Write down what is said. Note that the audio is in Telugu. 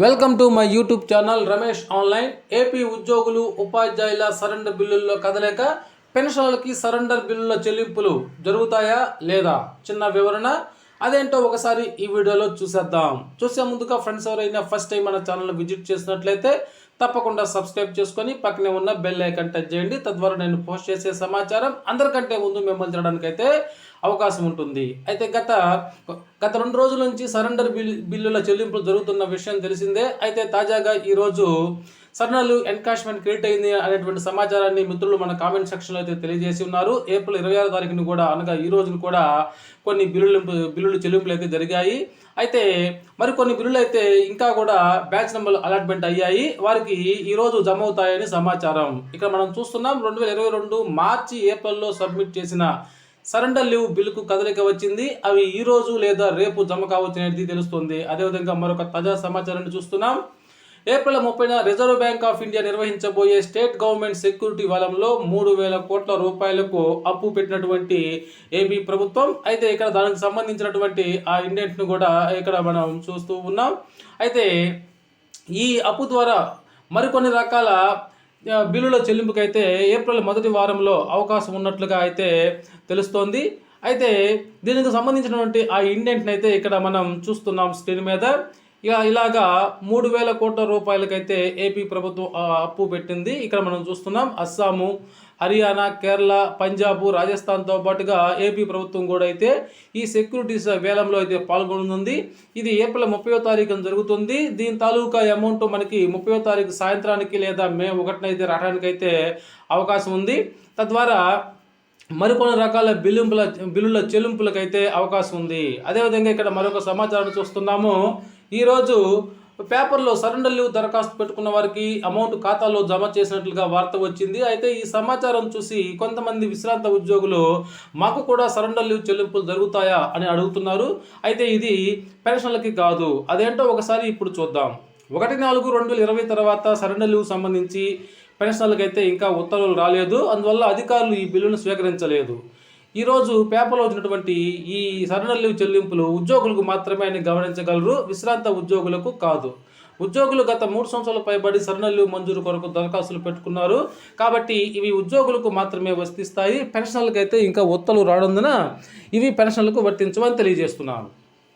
Welcome to my YouTube channel Ramesh online. AP ఉద్యోగులు ఉపాధ్యాయుల సరెండర్ బిల్లుల్లో కదలేక పెన్షన్లకి సరెండర్ బిల్లుల చెల్లింపులు జరుగుతాయా లేదా? చిన్న వివరణ. అదేంటో ఒకసారి ఈ వీడియోలో చూసేద్దాం. చూసే ముందుగా ఫ్రెండ్స్ ఎవరైనా ఫస్ట్ టైం మన ఛానల్ విజిట్ చేసినట్లయితే తప్పకుండా సబ్స్క్రైబ్ చేసుకొని పక్కనే ఉన్న బెల్ ఐకాన్ టచ్ చేయండి. తద్వారా నేను పోస్ట్ చేసే సమాచారం అందరికంటే ముందు మిమ్మల్ని చేయడానికైతే అయితే అవకాశం ఉంటుంది. అయితే గత గత రెండు రోజుల నుంచి సరెండర్ బిల్ బిల్లుల చెల్లింపులు జరుగుతున్న విషయం తెలిసిందే. అయితే తాజాగా ఈరోజు సరణలు ఎన్కాష్మెంట్ క్రియేట్ అయింది అనేటువంటి సమాచారాన్ని మిత్రులు మన కామెంట్ సెక్షన్లో అయితే తెలియజేసి ఉన్నారు. ఏప్రిల్ ఇరవై ఆరో తారీఖుని కూడా అనగా ఈ రోజున కూడా కొన్ని బిల్లులు బిల్లులు చెల్లింపులు అయితే జరిగాయి. అయితే మరికొన్ని బిల్లులు అయితే ఇంకా కూడా బ్యాచ్ నెంబర్లు అలాట్మెంట్ అయ్యాయి. వారికి ఈ రోజు జమ అవుతాయని సమాచారం. ఇక్కడ మనం చూస్తున్నాం రెండు వేల ఇరవై రెండు మార్చి ఏప్రిల్లో సబ్మిట్ చేసిన సరెండర్ లీవ్ బిల్లుకు కదలిక వచ్చింది. అవి ఈ రోజు లేదా రేపు జమ కావచ్చు అనేది తెలుస్తుంది. అదేవిధంగా మరొక తాజా సమాచారాన్ని చూస్తున్నాం. ఏప్రిల్ ముప్పైన రిజర్వ్ బ్యాంక్ ఆఫ్ ఇండియా నిర్వహించబోయే స్టేట్ గవర్నమెంట్ సెక్యూరిటీ వలంలో మూడు వేల కోట్ల రూపాయలకు అప్పు పెట్టినటువంటి ఏపీ ప్రభుత్వం. అయితే ఇక్కడ దానికి సంబంధించినటువంటి ఆ ఇండెంట్ను కూడా ఇక్కడ మనం చూస్తూ ఉన్నాం. అయితే ఈ అప్పు ద్వారా మరికొన్ని రకాల బిల్లుల చెల్లింపుకైతే ఏప్రిల్ మొదటి వారంలో అవకాశం ఉన్నట్లుగా అయితే తెలుస్తోంది. అయితే దీనికి సంబంధించినటువంటి ఆ ఇండెంట్ని అయితే ఇక్కడ మనం చూస్తున్నాం స్క్రీన్ మీద. ఇక ఇలాగా మూడు వేల కోట్ల రూపాయలకైతే ఏపీ ప్రభుత్వం అప్పు పెట్టింది. ఇక్కడ మనం చూస్తున్నాం అస్సాము హర్యానా కేరళ పంజాబ్ రాజస్థాన్తో పాటుగా ఏపీ ప్రభుత్వం కూడా అయితే ఈ సెక్యూరిటీస్ వేలంలో అయితే పాల్గొనుంది. ఇది ఏప్రిల్ ముప్పై తారీఖున జరుగుతుంది. దీని తాలూకా అమౌంట్ మనకి ముప్పై తారీఖు సాయంత్రానికి లేదా మే ఒకటినైతే అయితే రావడానికి అయితే అవకాశం ఉంది. తద్వారా మరికొన్ని రకాల బిల్లింపుల బిల్లుల చెల్లింపులకైతే అవకాశం ఉంది. అదేవిధంగా ఇక్కడ మరొక సమాచారం చూస్తున్నాము. ఈరోజు పేపర్లో సరెండర్ లీవ్ దరఖాస్తు పెట్టుకున్న వారికి అమౌంట్ ఖాతాలో జమ చేసినట్లుగా వార్త వచ్చింది. అయితే ఈ సమాచారం చూసి కొంతమంది విశ్రాంత ఉద్యోగులు మాకు కూడా సరెండర్ లీవ్ చెల్లింపులు జరుగుతాయా? అని అడుగుతున్నారు. అయితే ఇది పెన్షన్లకి కాదు. అదేంటో ఒకసారి ఇప్పుడు చూద్దాం. ఒకటి నాలుగు రెండు వేల ఇరవై తర్వాత సరెండర్ లీవ్ సంబంధించి పెన్షనర్లకు అయితే ఇంకా ఉత్తర్వులు రాలేదు. అందువల్ల అధికారులు ఈ బిల్లును స్వీకరించలేదు. ఈరోజు పేపర్లో వచ్చినటువంటి ఈ సరెండర్ లీవ్ చెల్లింపులు ఉద్యోగులకు మాత్రమే అని గమనించగలరు. విశ్రాంత ఉద్యోగులకు కాదు. ఉద్యోగులు గత మూడు సంవత్సరాల పైబడి సరెండర్ లీవ్ మంజూరు కొరకు దరఖాస్తులు పెట్టుకున్నారు. కాబట్టి ఇవి ఉద్యోగులకు మాత్రమే వర్తిస్తాయి. పెన్షన్లకు అయితే ఇంకా ఉత్తర్వులు రానందున ఇవి పెన్షన్లకు వర్తించవని తెలియజేస్తున్నాను.